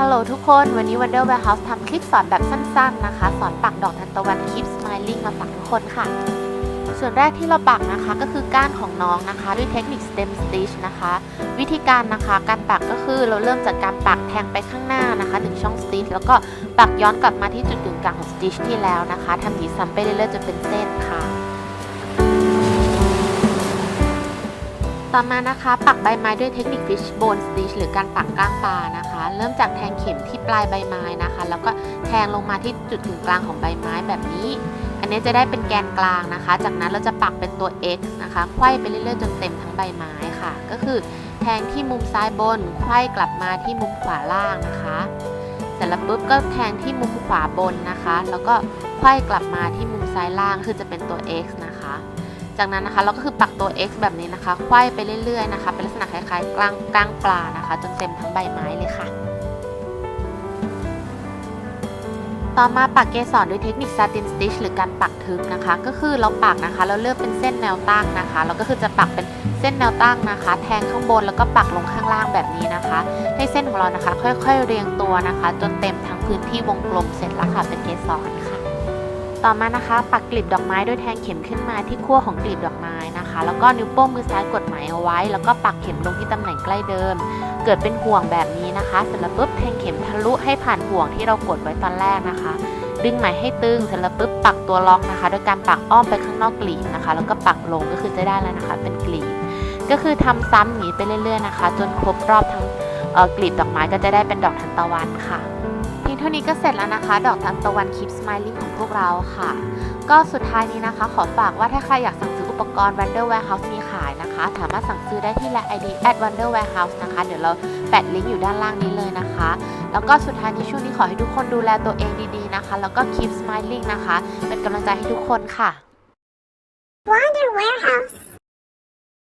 ฮัลโหลทุกคนวันนี้ Wonder Warehouse ทำคลิปสอนแบบสั้นๆนะคะ สอนปักดอกทานตะวัน Keep Smiling มาฝากทุกคนค่ะ ส่วนแรกที่เราปักนะคะก็คือก้านของน้องนะคะ ด้วยเทคนิค stem stitch นะคะ วิธีการนะคะการปักก็คือเราเริ่มจากการปักแทงไปข้างหน้านะคะหนึ่งช่อง stitch แล้วก็ปักย้อนกลับมาที่จุดกึ่งกลางของ stitch ที่แล้วนะคะทำอย่างนี้ซ้ำไปเรื่อยๆจนเป็นเส้นค่ะ ต่อมานะคะปักใบไม้ด้วยเทคนิค fishbone stitch หรือการปักก้างปลานะคะ เริ่มจากแทงเข็มที่ปลายใบไม้นะคะ แล้วก็แทงลงมาที่จุดกึ่งกลางของใบไม้แบบนี้ อันนี้จะได้เป็นแกนกลางนะคะ จากนั้นเราจะปักเป็นตัว x นะคะไขว้ไปเรื่อยๆจนเต็มทั้งใบไม้ค่ะ ก็คือแทงที่มุมซ้ายบนไขว้กลับมาที่มุมขวาล่างนะคะเสร็จแล้วปุ๊บก็แทงที่มุมขวาบนนะคะ แล้วก็ไขว้กลับมาที่มุมซ้ายล่างคือจะเป็นตัว x นะคะ จากนั้นนะคะเราก็คือปักตัว x แบบนี้นะคะไขว้ไปเรื่อยๆนะคะ เป็นลักษณะคล้ายๆกลางกลางปลานะคะ จนเต็มทั้งใบไม้เลยค่ะ ต่อมาปักเกสรด้วยเทคนิค satin stitch หรือการปักทึบนะคะ ก็คือเราปักนะคะ เราเลือกเป็นเส้นแนวตั้งนะคะ เราก็คือจะปักเป็นเส้นแนวตั้งนะคะ แทงข้างบนแล้วก็ปักลงข้างล่างแบบนี้นะคะ ให้เส้นของเรานะคะ ค่อยๆเรียงตัวนะคะ จนเต็มทั้งพื้นที่วงกลมเสร็จแล้วค่ะเป็นเกสรค่ะ ต่อมานะคะปักกลีบดอกไม้ด้วยแทงเข็มขึ้นมาที่ขั้วของกลีบดอกไม้นะคะ แล้วก็นิ้วโป้งมือซ้ายกดไหมเอาไว้ แล้วก็ปักเข็มลงที่ตำแหน่งใกล้เดิม เกิดเป็นห่วงแบบนี้นะคะ เสร็จแล้วปุ๊บแทงเข็มทะลุให้ผ่านห่วงที่เรากดไว้ตอนแรกนะคะ ดึงไหมให้ตึงเสร็จแล้วปุ๊บปักตัวล็อกนะคะ โดยการปักอ้อมไปข้างนอกกลีบนะคะ แล้วก็ปักลงก็คือจะได้แล้วนะคะ เป็นกลีบ ก็คือทำซ้ำอย่างนี้ไปเรื่อย ๆนะคะ จนครบรอบทั้งกลีบดอกไม้ก็จะได้เป็นดอกทานตะวันค่ะ ท่านี้ก็เสร็จแล้วนะคะ ดอกทานตะวัน Keep Smiling ของพวกเราค่ะ ก็สุดท้ายนี้นะคะ ขอฝากว่าถ้าใครอยากสั่งซื้ออุปกรณ์ Wonder Warehouse มีขายนะคะ สามารถสั่งซื้อได้ที่ Line ID at Wonder Warehouse นะคะ เดี๋ยวเราแปะลิงก์อยู่ด้านล่างนี้เลยนะคะ แล้วก็สุดท้ายในช่วงนี้ขอให้ทุกคนดูแลตัวเองดีๆนะคะ แล้วก็ keep smiling นะคะ เป็นกำลังใจให้ทุกคนค่ะ Wonder Warehouse.